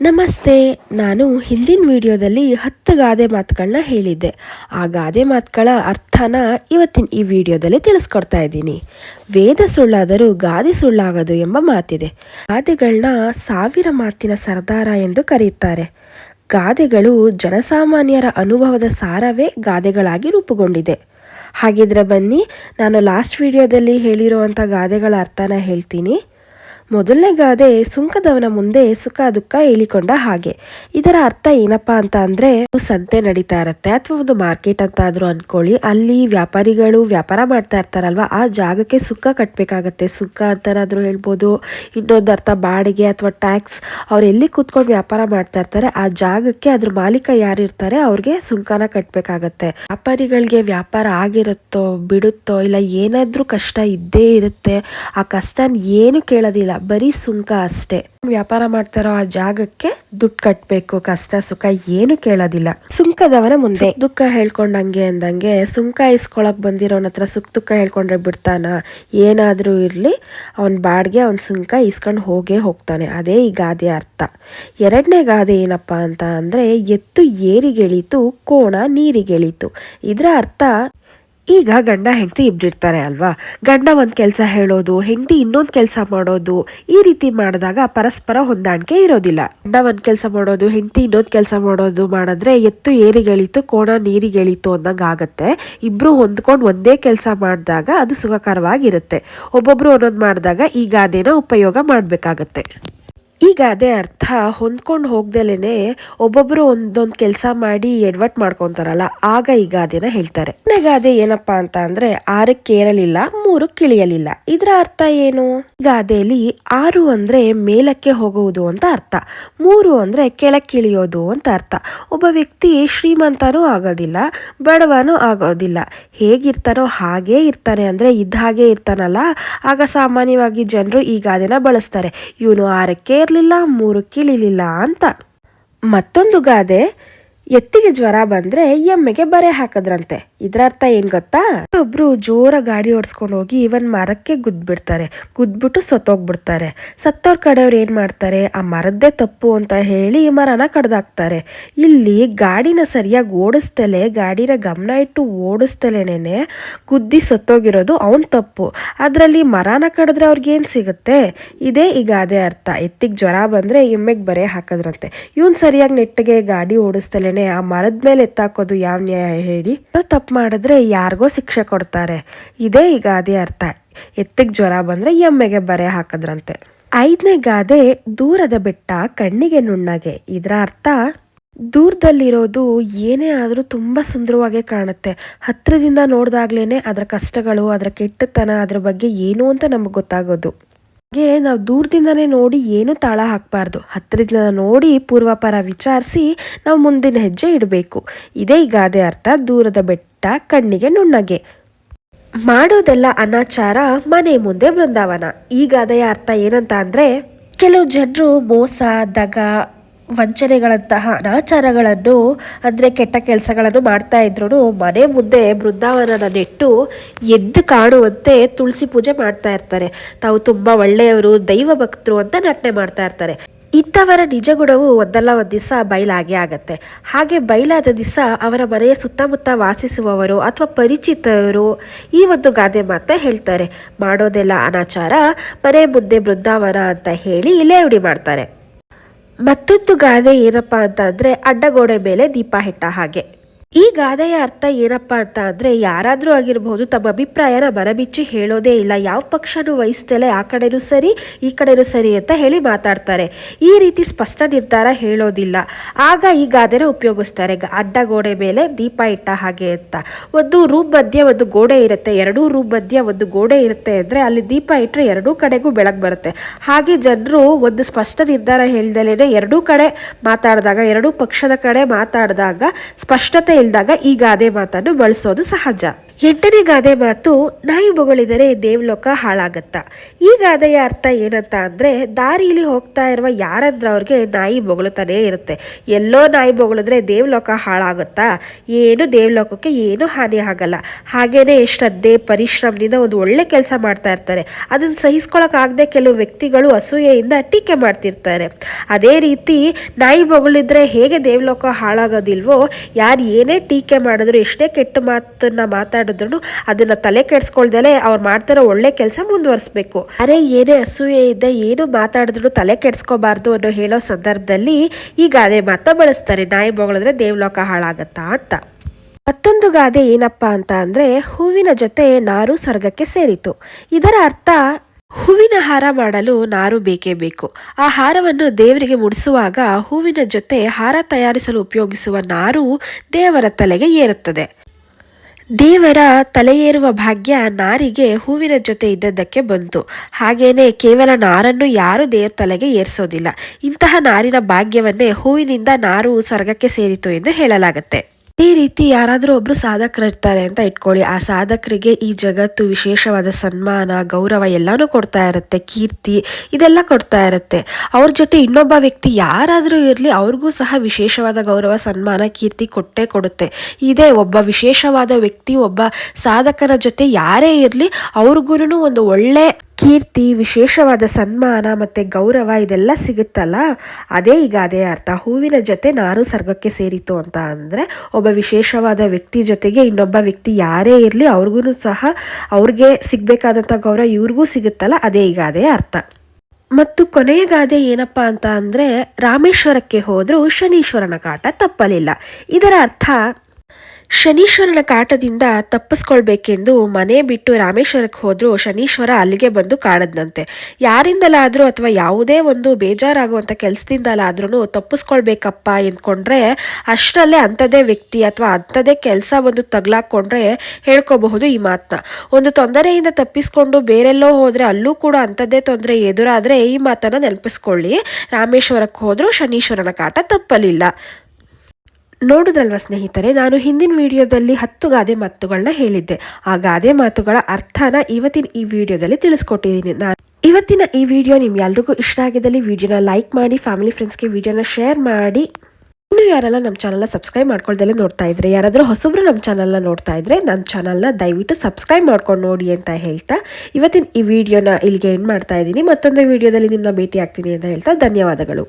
ನಮಸ್ತೆ, ನಾನು ಹಿಂದಿನ ವಿಡಿಯೋದಲ್ಲಿ ಹತ್ತು ಗಾದೆ ಮಾತುಗಳನ್ನ ಹೇಳಿದ್ದೆ. ಆ ಗಾದೆ ಮಾತುಗಳ ಅರ್ಥನ ಇವತ್ತಿನ ಈ ವಿಡಿಯೋದಲ್ಲಿ ತಿಳಿಸ್ಕೊಡ್ತಾ ಇದ್ದೀನಿ. ವೇದ ಸುಳ್ಳಾದರೂ ಗಾದೆ ಸುಳ್ಳಾಗದು ಎಂಬ ಮಾತಿದೆ. ಗಾದೆಗಳನ್ನ ಸಾವಿರ ಮಾತಿನ ಸರ್ದಾರ ಎಂದು ಕರೆಯುತ್ತಾರೆ. ಗಾದೆಗಳು ಜನಸಾಮಾನ್ಯರ ಅನುಭವದ ಸಾರವೇ ಗಾದೆಗಳಾಗಿ ರೂಪುಗೊಂಡಿದೆ. ಹಾಗಿದ್ರೆ ಬನ್ನಿ, ನಾನು ಲಾಸ್ಟ್ ವಿಡಿಯೋದಲ್ಲಿ ಹೇಳಿರುವಂಥ ಗಾದೆಗಳ ಅರ್ಥನ ಹೇಳ್ತೀನಿ. ಮೊದಲನೇ ಗಾದೆ ಸುಂಕದವನ ಮುಂದೆ ಸುಖ ದುಃಖ ಹೇಳಿಕೊಂಡ ಹಾಗೆ. ಇದರ ಅರ್ಥ ಏನಪ್ಪ ಅಂತ ಅಂದ್ರೆ ಸಂತೆ ನಡೀತಾ ಇರತ್ತೆ, ಅಥವಾ ಒಂದು ಮಾರ್ಕೆಟ್ ಅಂತ ಆದ್ರೂ ಅನ್ಕೊಳ್ಳಿ. ಅಲ್ಲಿ ವ್ಯಾಪಾರಿಗಳು ವ್ಯಾಪಾರ ಮಾಡ್ತಾ ಇರ್ತಾರಲ್ವಾ, ಆ ಜಾಗಕ್ಕೆ ಸುಖ ಕಟ್ಟಬೇಕಾಗತ್ತೆ ಸುಖ ಅಂತನಾದ್ರೂ ಹೇಳ್ಬೋದು, ಇನ್ನೊಂದು ಅರ್ಥ ಬಾಡಿಗೆ ಅಥವಾ ಟ್ಯಾಕ್ಸ್ ಅವ್ರು ಎಲ್ಲಿ ಕೂತ್ಕೊಂಡು ವ್ಯಾಪಾರ ಮಾಡ್ತಾ ಇರ್ತಾರೆ, ಆ ಜಾಗಕ್ಕೆ ಅದ್ರ ಮಾಲೀಕ ಯಾರು ಇರ್ತಾರೆ, ಅವ್ರಿಗೆ ಸುಂಕನ ಕಟ್ಟಬೇಕಾಗತ್ತೆ ವ್ಯಾಪಾರಿಗಳಿಗೆ ವ್ಯಾಪಾರ ಆಗಿರುತ್ತೋ, ಬಿಡುತ್ತೋ, ಇಲ್ಲ ಏನಾದ್ರೂ ಕಷ್ಟ ಇದ್ದೇ ಇರುತ್ತೆ, ಆ ಕಷ್ಟ ಏನು ಕೇಳೋದಿಲ್ಲ. ಬರೀ ಸುಂಕ ಅಷ್ಟೇ. ವ್ಯಾಪಾರ ಮಾಡ್ತಾರೋ ಆ ಜಾಗಕ್ಕೆ ದುಡ್ಡು ಕಟ್ಟಬೇಕು ಕಷ್ಟ ಸುಖ ಏನು ಕೇಳೋದಿಲ್ಲ. ಸುಂಕದವನ ಮುಂದೆ. ದುಃಖ ಹೇಳ್ಕೊಂಡಂಗೆ ಅಂದಂಗೆ ಸುಂಕ ಇಸ್ಕೊಳಕ್ ಬಂದಿರೋನ ಹತ್ರ ಸುಖ ದುಃಖ ಹೇಳ್ಕೊಂಡ್ರೆ ಬಿಡ್ತಾನ? ಏನಾದ್ರೂ ಇರ್ಲಿ ಅವನ್ ಬಾಡ್ಗೆ ಅವನ್ ಸುಂಕ ಇಸ್ಕೊಂಡು ಹೋಗೇ ಹೋಗ್ತಾನೆ. ಅದೇ ಈ ಗಾದೆ ಅರ್ಥ. ಎರಡನೇ ಗಾದೆ ಏನಪ್ಪಾ ಅಂತ ಅಂದ್ರೆ ಎತ್ತು ಏರಿಗೆಳೀತು ಕೋಣ ನೀರಿಗೆಳೀತು. ಇದರ ಅರ್ಥ ಈಗ ಗಂಡ ಹೆಂಡತಿ ಇಬ್ರಿರ್ತಾರೆ ಅಲ್ವಾ? ಗಂಡ ಒಂದು ಕೆಲಸ ಹೇಳೋದು, ಹೆಂಡತಿ ಇನ್ನೊಂದು ಕೆಲಸ ಮಾಡೋದು, ಈ ರೀತಿ ಮಾಡಿದಾಗ ಪರಸ್ಪರ ಹೊಂದಾಣಿಕೆ ಇರೋದಿಲ್ಲ. ಗಂಡ ಒಂದು ಕೆಲಸ ಮಾಡೋದು, ಹೆಂಡತಿ ಇನ್ನೊಂದು ಕೆಲಸ ಮಾಡೋದು ಮಾಡಿದ್ರೆ ಎತ್ತು ಏರಿಗೆಳೀತು ಕೋಣ ನೀರಿಗೆಳೀತು ಅನ್ನಂಗೆ ಆಗತ್ತೆ ಇಬ್ರು ಹೊಂದ್ಕೊಂಡು ಒಂದೇ ಕೆಲಸ ಮಾಡಿದಾಗ ಅದು ಸುಖಕರವಾಗಿರುತ್ತೆ. ಒಬ್ಬೊಬ್ರು ಒಂದೊಂದು ಮಾಡಿದಾಗ ಈ ಗಾದೆನ ಉಪಯೋಗ ಮಾಡಬೇಕಾಗತ್ತೆ. ಈ ಗಾದೆ ಅರ್ಥ, ಹೊಂದ್ಕೊಂಡು ಹೋಗ್ದಲೇನೆ ಒಬ್ಬೊಬ್ಬರು ಒಂದೊಂದು ಕೆಲಸ ಮಾಡಿ ಎಡ್ವಟ್ ಮಾಡ್ಕೊಂತಾರಲ್ಲ, ಆಗ ಈ ಗಾದೆನ ಹೇಳ್ತಾರೆ. ಗಾದೆ ಏನಪ್ಪಾ ಅಂತ ಅಂದ್ರೆ, ಆರಕ್ಕೆ ಏರಲಿಲ್ಲ ಮೂರು ಕಿಳಿಯಲಿಲ್ಲ. ಇದರ ಅರ್ಥ ಏನು? ಗಾದೆಯಲ್ಲಿ ಆರು ಅಂದ್ರೆ ಮೇಲಕ್ಕೆ ಹೋಗುವುದು ಅಂತ ಅರ್ಥ, ಮೂರು ಅಂದ್ರೆ ಕೆಳಕ್ಕೆ ಇಳಿಯೋದು ಅಂತ ಅರ್ಥ. ಒಬ್ಬ ವ್ಯಕ್ತಿ ಶ್ರೀಮಂತನೂ ಆಗೋದಿಲ್ಲ, ಬಡವನೂ ಆಗೋದಿಲ್ಲ. ಹೇಗಿರ್ತಾನೋ ಹಾಗೇ ಇರ್ತಾನೆ ಅಂದ್ರೆ ಇದ್ದ ಹಾಗೆ ಇರ್ತಾನಲ್ಲ, ಆಗ ಸಾಮಾನ್ಯವಾಗಿ ಜನರು ಈ ಗಾದೆನ ಬಳಸ್ತಾರೆ. ಇವನು ಆರಕ್ಕೆ ಇರಲಿಲ್ಲ ಮೂರು ಕಿಳಿಲಿಲ್ಲ ಅಂತ. ಮತ್ತೊಂದು ಗಾದೆ ಎತ್ತಿಗೆ ಜ್ವರ ಬಂದ್ರೆ ಎಮ್ಮೆಗೆ ಬರೆ ಹಾಕದ್ರಂತೆ. ಇದ್ರ ಅರ್ಥ ಏನ್ ಗೊತ್ತಾ? ಒಬ್ರು ಜೋರ ಗಾಡಿ ಓಡಿಸ್ಕೊಂಡು ಹೋಗಿ ಇವನ್ ಮರಕ್ಕೆ ಗುದ್ಬಿಡ್ತಾರೆ. ಗುದ್ಬಿಟ್ಟು ಸತ್ತೋಗ್ಬಿಡ್ತಾರೆ. ಸತ್ತೋರ್ ಕಡೆಯವ್ರು ಏನ್ ಮಾಡ್ತಾರೆ? ಆ ಮರದ್ದೇ ತಪ್ಪು ಅಂತ ಹೇಳಿ ಮರನ ಕಡ್ದಾಕ್ತಾರೆ. ಇಲ್ಲಿ ಗಾಡಿನ ಸರಿಯಾಗಿ ಓಡಿಸ್ತಲೆ, ಗಾಡಿನ ಗಮನ ಇಟ್ಟು ಓಡಿಸ್ತಲೇನೆ ಗುದ್ದಿ ಸತ್ತೋಗಿರೋದು ಅವನ್ ತಪ್ಪು. ಅದ್ರಲ್ಲಿ ಮರನ ಕಡಿದ್ರೆ ಅವ್ರಿಗೆ ಏನ್ ಸಿಗುತ್ತೆ? ಇದೇ ಈಗ ಅದೇ ಅರ್ಥ. ಎತ್ತಿಗೆ ಜ್ವರ ಬಂದ್ರೆ ಎಮ್ಮೆಗೆ ಬರೆ ಹಾಕದ್ರಂತೆ. ಇವನ್ ಸರಿಯಾಗಿ ನೆಟ್ಟಿಗೆ ಗಾಡಿ ಓಡಿಸ್ತಲೇನೆ ಆ ಮರದ ಮೇಲೆ ಎತ್ತಾಕೋದು ಯಾವ ನ್ಯಾಯ ಹೇಳಿ? ತಪ್ಪು ಮಾಡಿದ್ರೆ ಯಾರಿಗೋ ಶಿಕ್ಷೆ ಕೊಡ್ತಾರೆ. ಇದೇ ಈ ಅದೇ ಅರ್ಥ. ಎತ್ತಿಗೆ ಜ್ವರ ಬಂದ್ರೆ ಎಮ್ಮೆಗೆ ಬರೆ ಹಾಕದ್ರಂತೆ. ಐದನೇ ಗಾದೆ ದೂರದ ಬೆಟ್ಟ ಕಣ್ಣಿಗೆ ನುಣ್ಣಗೆ. ಇದರ ಅರ್ಥ? ದೂರದಲ್ಲಿರೋದು ಏನೇ ಆದರೂ ತುಂಬ ಸುಂದರವಾಗೇ ಕಾಣುತ್ತೆ. ಹತ್ತಿರದಿಂದ ನೋಡಿದಾಗ್ಲೇ ಅದರ ಕಷ್ಟಗಳು, ಅದರ ಕೆಟ್ಟತನ, ಅದರ ಬಗ್ಗೆ ಏನು ಅಂತ ನಮಗೆ ಗೊತ್ತಾಗೋದು. ಹಾಗೆ ನಾವು ದೂರದಿಂದನೇ ನೋಡಿ ಏನು ತಾಳ ಹಾಕಬಾರ್ದು. ಹತ್ತಿರದಿಂದ ನೋಡಿ ಪೂರ್ವಾಪರ ವಿಚಾರಿಸಿ ನಾವು ಮುಂದಿನ ಹೆಜ್ಜೆ ಇಡಬೇಕು. ಇದೇ ಈ ಗಾದೆ ಅರ್ಥ. ದೂರದ ಬೆಟ್ಟ, ಕಣ್ಣಿಗೆ ನುಣ್ಣಗೆ. ಮಾಡೋದೆಲ್ಲ ಅನಾಚಾರ, ಮನೆ ಮುಂದೆ ಬೃಂದಾವನ. ಈ ಗಾದೆಯ ಅರ್ಥ ಏನಂತ ಅಂದರೆ, ಕೆಲವು ಜನರು ಮೋಸ, ದಗ ವಂಚನೆಗಳಂತಹ ಅನಾಚಾರಗಳನ್ನು ಅಂದರೆ ಕೆಟ್ಟ ಕೆಲಸಗಳನ್ನು ಮಾಡ್ತಾ ಇದ್ರು ಮನೆ ಮುಂದೆ ಬೃಂದಾವನನ ನೆಟ್ಟು ಎದ್ದು ಕಾಣುವಂತೆ ತುಳಸಿ ಪೂಜೆ ಮಾಡ್ತಾ ಇರ್ತಾರೆ. ತಾವು ತುಂಬ ಒಳ್ಳೆಯವರು, ದೈವ ಭಕ್ತರು ಅಂತ ನಟನೆ ಮಾಡ್ತಾ ಇರ್ತಾರೆ. ಇಂಥವರ ನಿಜ ಗುಣವು ಒಂದಲ್ಲ, ಒಂದು ದಿವಸ ಬಯಲಾಗೆ ಆಗತ್ತೆ. ಹಾಗೆ ಬಯಲಾದ ದಿವಸ ಅವರ ಮನೆಯ ಸುತ್ತಮುತ್ತ ವಾಸಿಸುವವರು ಅಥವಾ ಪರಿಚಿತವರು ಈ ಒಂದು ಗಾದೆ ಮಾತ ಹೇಳ್ತಾರೆ. ಮಾಡೋದೆಲ್ಲ ಅನಾಚಾರ, ಮನೆ ಮುಂದೆ ಬೃಂದಾವನ ಅಂತ ಹೇಳಿ ಲೇವಡಿ ಮಾಡ್ತಾರೆ. ಮತ್ತೊಂದು ಗಾದೆ ಏನಪ್ಪ ಅಂತ ಅಂದ್ರೆ ಅಡ್ಡಗೋಡೆ ಮೇಲೆ ದೀಪ ಹೆಟ್ಟ ಹಾಗೆ. ಈ ಗಾದೆಯ ಅರ್ಥ ಏನಪ್ಪ ಅಂತ ಅಂದ್ರೆ ಯಾರಾದ್ರೂ ಆಗಿರಬಹುದು ತಮ್ಮ ಅಭಿಪ್ರಾಯನ ಬರಬಿಚ್ಚಿ ಹೇಳೋದೇ ಇಲ್ಲ. ಯಾವ ಪಕ್ಷನೂ ವಹಿಸ್ತಲೇ ಆ ಕಡೆನೂ ಸರಿ, ಈ ಕಡೆನೂ ಸರಿ ಅಂತ ಹೇಳಿ ಮಾತಾಡ್ತಾರೆ. ಈ ರೀತಿ ಸ್ಪಷ್ಟ ನಿರ್ಧಾರ ಹೇಳೋದಿಲ್ಲ. ಆಗ ಈ ಗಾದೆನ ಉಪಯೋಗಿಸ್ತಾರೆ. ಅಡ್ಡ ಗೋಡೆ ಮೇಲೆ ದೀಪ ಇಟ್ಟ ಹಾಗೆ ಅಂತ. ಒಂದು ರೂಮ್ ಮಧ್ಯೆ ಒಂದು ಗೋಡೆ ಇರುತ್ತೆ, ಎರಡೂ ರೂಮ್ ಮಧ್ಯೆ ಒಂದು ಗೋಡೆ ಇರುತ್ತೆ ಅಂದ್ರೆ ಅಲ್ಲಿ ದೀಪ ಇಟ್ಟರೆ ಎರಡೂ ಕಡೆಗೂ ಬೆಳಕು ಬರುತ್ತೆ. ಹಾಗೆ ಜನರು ಒಂದು ಸ್ಪಷ್ಟ ನಿರ್ಧಾರ ಹೇಳ್ದಲೇ ಎರಡೂ ಕಡೆ ಮಾತಾಡಿದಾಗ, ಎರಡೂ ಪಕ್ಷದ ಕಡೆ ಮಾತಾಡಿದಾಗ ಸ್ಪಷ್ಟತೆ ಇಲ್ದಾಗ ಈ ಗಾದೆ ಮಾತನ್ನು ಬಳಸೋದು ಸಹಜ. ಎಂಟನೇ ಗಾದೆ ಮಾತು, ನಾಯಿ ಬೊಗಳಿದರೆ ದೇವಲೋಕ ಹಾಳಾಗತ್ತ? ಈ ಗಾದೆಯ ಅರ್ಥ ಏನಂತ ಅಂದರೆ ದಾರಿಯಲ್ಲಿ ಹೋಗ್ತಾ ಇರುವ ಯಾರಂದ್ರೆ ಅವ್ರಿಗೆ ನಾಯಿ ಬೊಗಳುತ್ತಾನೇ ಇರುತ್ತೆ. ಎಲ್ಲೋ ನಾಯಿ ಬೊಗಳಿದ್ರೆ ದೇವಲೋಕ ಹಾಳಾಗುತ್ತಾ? ಏನು ದೇವಲೋಕಕ್ಕೆ ಏನು ಹಾನಿ ಆಗಲ್ಲ. ಹಾಗೇನೆ ಶ್ರದ್ಧೆ, ಪರಿಶ್ರಮದಿಂದ ಒಂದು ಒಳ್ಳೆ ಕೆಲಸ ಮಾಡ್ತಾ ಇರ್ತಾರೆ. ಅದನ್ನು ಸಹಿಸ್ಕೊಳಕ್ಕಾಗದೆ ಕೆಲವು ವ್ಯಕ್ತಿಗಳು ಅಸೂಯೆಯಿಂದ ಟೀಕೆ ಮಾಡ್ತಿರ್ತಾರೆ. ಅದೇ ರೀತಿ, ನಾಯಿ ಬೊಗಳಿದ್ರೆ ಹೇಗೆ ದೇವಲೋಕ ಹಾಳಾಗೋದಿಲ್ವೋ, ಯಾರು ಏನೇ ಟೀಕೆ ಮಾಡಿದ್ರು ಎಷ್ಟೇ ಕೆಟ್ಟ ಮಾತನ್ನ ಮಾತಾಡಿದ್ರು. ಅದನ್ನ ತಲೆ ಕೆಡ್ಸ್ಕೊಳ್ದಲೆ ಅವ್ರು ಮಾಡ್ತಾರೋ ಒಳ್ಳೆ ಕೆಲಸ ಮುಂದುವರಿಸ್ಬೇಕು. ಅರೆ, ಏನೇ ಅಸೂಯೆ ಇದ್ದ, ಏನು ಮಾತಾಡಿದ್ರು ತಲೆ ಕೆಡ್ಸ್ಕೋಬಾರ್ದು ಅನ್ನೋ ಹೇಳೋ ಸಂದರ್ಭದಲ್ಲಿ ಈ ಗಾದೆ ಮಾತ ಬಳಸ್ತಾರೆ. ನಾಯಿ ಬೊಗಳಿದ್ರೆ ದೇವಲೋಕ ಹಾಳಾಗತ್ತಾ ಅಂತ. ಮತ್ತೊಂದು ಗಾದೆ ಏನಪ್ಪಾ ಅಂತ ಅಂದ್ರೆ ಹೂವಿನ ಜೊತೆ ನಾರು ಸ್ವರ್ಗಕ್ಕೆ ಸೇರಿತು. ಇದರ ಅರ್ಥ ಹೂವಿನ ಹಾರ ಮಾಡಲು ನಾರು ಬೇಕೇ ಬೇಕು. ಆ ಹಾರವನ್ನು ದೇವರಿಗೆ ಮುಡಿಸುವಾಗ ಹೂವಿನ ಜೊತೆ ಹಾರ ತಯಾರಿಸಲು ಉಪಯೋಗಿಸುವ ನಾರು ದೇವರ ತಲೆಗೆ ಏರುತ್ತದೆ. ದೇವರ ತಲೆಯೇರುವ ಭಾಗ್ಯ ನಾರಿಗೆ ಹೂವಿನ ಜೊತೆ ಇದ್ದದ್ದಕ್ಕೆ ಬಂತು. ಹಾಗೇನೆ ಕೇವಲ ನಾರನ್ನು ಯಾರು ದೇವರ ತಲೆಗೆ ಏರಿಸೋದಿಲ್ಲ. ಇಂತಹ ನಾರಿನ ಭಾಗ್ಯವನ್ನೇ ಹೂವಿನಿಂದ ನಾರು ಸ್ವರ್ಗಕ್ಕೆ ಸೇರಿತು ಎಂದು ಹೇಳಲಾಗುತ್ತೆ. ಈ ರೀತಿ ಯಾರಾದರೂ ಒಬ್ರು ಸಾಧಕರಿರ್ತಾರೆ ಅಂತ ಇಟ್ಕೊಳ್ಳಿ. ಆ ಸಾಧಕರಿಗೆ ಈ ಜಗತ್ತು ವಿಶೇಷವಾದ ಸನ್ಮಾನ, ಗೌರವ ಎಲ್ಲಾನು ಕೊಡ್ತಾ ಇರುತ್ತೆ. ಕೀರ್ತಿ ಇದೆಲ್ಲ ಕೊಡ್ತಾ ಇರುತ್ತೆ. ಅವ್ರ ಜೊತೆ ಇನ್ನೊಬ್ಬ ವ್ಯಕ್ತಿ ಯಾರಾದರೂ ಇರಲಿ, ಅವ್ರಿಗೂ ಸಹ ವಿಶೇಷವಾದ ಗೌರವ, ಸನ್ಮಾನ, ಕೀರ್ತಿ ಕೊಟ್ಟೇ ಕೊಡುತ್ತೆ. ಇದೇ ಒಬ್ಬ ವಿಶೇಷವಾದ ವ್ಯಕ್ತಿ, ಒಬ್ಬ ಸಾಧಕರ ಜೊತೆ ಯಾರೇ ಇರಲಿ ಅವ್ರಿಗೂ ಒಂದು ಒಳ್ಳೆ ಕೀರ್ತಿ, ವಿಶೇಷವಾದ ಸನ್ಮಾನ ಮತ್ತು ಗೌರವ ಇದೆಲ್ಲ ಸಿಗುತ್ತಲ್ಲ? ಅದೇ ಈಗ ಅದೇ ಅರ್ಥ. ಹೂವಿನ ಜೊತೆ ನಾರು ಸರ್ಗಕ್ಕೆ ಸೇರಿತು ಅಂತ ಅಂದರೆ ಒಬ್ಬ ವಿಶೇಷವಾದ ವ್ಯಕ್ತಿ ಜೊತೆಗೆ ಇನ್ನೊಬ್ಬ ವ್ಯಕ್ತಿ ಯಾರೇ ಇರಲಿ ಅವ್ರಿಗೂ ಸಹ ಅವ್ರಿಗೆ ಸಿಗಬೇಕಾದಂಥ ಗೌರವ ಇವ್ರಿಗೂ ಸಿಗುತ್ತಲ್ಲ, ಅದೇ ಈಗ ಅದೇ ಅರ್ಥ. ಮತ್ತು ಕೊನೆಯ ಗಾದೆ ಏನಪ್ಪ ಅಂತ ಅಂದರೆ ರಾಮೇಶ್ವರಕ್ಕೆ ಹೋದರೂ ಶನೀಶ್ವರನ ಕಾಟ ತಪ್ಪಲಿಲ್ಲ. ಇದರ ಅರ್ಥ ಶನೀಶ್ವರನ ಕಾಟದಿಂದ ತಪ್ಪಿಸ್ಕೊಳ್ಬೇಕೆಂದು ಮನೆ ಬಿಟ್ಟು ರಾಮೇಶ್ವರಕ್ಕೆ ಹೋದರೂ ಶನೀಶ್ವರ ಅಲ್ಲಿಗೆ ಬಂದು ಕಾಡದ್ನಂತೆ ಯಾರಿಂದಲಾದರೂ ಅಥವಾ ಯಾವುದೇ ಒಂದು ಬೇಜಾರಾಗುವಂಥ ಕೆಲಸದಿಂದಲಾದ್ರೂ ತಪ್ಪಿಸ್ಕೊಳ್ಬೇಕಪ್ಪ ಎಂದ್ಕೊಂಡ್ರೆ ಅಷ್ಟರಲ್ಲೇ ಅಂಥದ್ದೇ ವ್ಯಕ್ತಿ ಅಥವಾ ಅಂಥದ್ದೇ ಕೆಲಸ ಬಂದು ತಗ್ಲಾಕೊಂಡ್ರೆ ಹೇಳ್ಕೋಬಹುದು ಈ ಮಾತನ್ನ ಒಂದು ತೊಂದರೆಯಿಂದ ತಪ್ಪಿಸ್ಕೊಂಡು ಬೇರೆಲ್ಲೋ ಹೋದರೆ ಅಲ್ಲೂ ಕೂಡ ಅಂಥದ್ದೇ ತೊಂದರೆ ಎದುರಾದರೆ ಈ ಮಾತನ್ನು ನೆನಪಿಸ್ಕೊಳ್ಳಿ. ರಾಮೇಶ್ವರಕ್ಕೆ ಹೋದರೂ ಶನೀಶ್ವರನ ಕಾಟ ತಪ್ಪಲಿಲ್ಲ. ನೋಡುದ್ರಲ್ವ ಸ್ನೇಹಿತರೆ, ನಾನು ಹಿಂದಿನ ವಿಡಿಯೋದಲ್ಲಿ ಹತ್ತು ಗಾದೆ ಮಾತುಗಳನ್ನ ಹೇಳಿದ್ದೆ. ಆ ಗಾದೆ ಮಾತುಗಳ ಅರ್ಥನ ಇವತ್ತಿನ ಈ ವಿಡಿಯೋದಲ್ಲಿ ತಿಳಿಸ್ಕೊಟ್ಟಿದ್ದೀನಿ. ನಾನು ಇವತ್ತಿನ ಈ ವಿಡಿಯೋ ನಿಮ್ಗೆ ಎಲ್ರಿಗೂ ಇಷ್ಟ ಆಗಿದ್ದಲ್ಲಿ ವಿಡಿಯೋನ ಲೈಕ್ ಮಾಡಿ, ಫ್ಯಾಮಿಲಿ ಫ್ರೆಂಡ್ಸ್ಗೆ ವಿಡಿಯೋನ ಶೇರ್ ಮಾಡಿ. ಇನ್ನು ಯಾರೆಲ್ಲ ನಮ್ಮ ಚಾನಲ್ನ ಸಬ್ಸ್ಕ್ರೈಬ್ ಮಾಡ್ಕೊಳ್ದಲ್ಲೇ ನೋಡ್ತಾ ಇದ್ರೆ, ಯಾರಾದರೂ ಹೊಸಬ್ರು ನಮ್ಮ ಚಾನಲ್ನ ನೋಡ್ತಾ ಇದ್ರೆ ನನ್ನ ಚಾನಲ್ನ ದಯವಿಟ್ಟು ಸಬ್ಸ್ಕ್ರೈಬ್ ಮಾಡ್ಕೊಂಡು ನೋಡಿ ಅಂತ ಹೇಳ್ತಾ ಇವತ್ತಿನ ಈ ವಿಡಿಯೋನ ಇಲ್ಲಿಗೆ ಏನು ಮಾಡ್ತಾ ಇದ್ದೀನಿ. ಮತ್ತೊಂದು ವಿಡಿಯೋದಲ್ಲಿ ನಿಮ್ಮನ್ನ ಭೇಟಿ ಆಗ್ತೀನಿ ಅಂತ ಹೇಳ್ತಾ ಧನ್ಯವಾದಗಳು.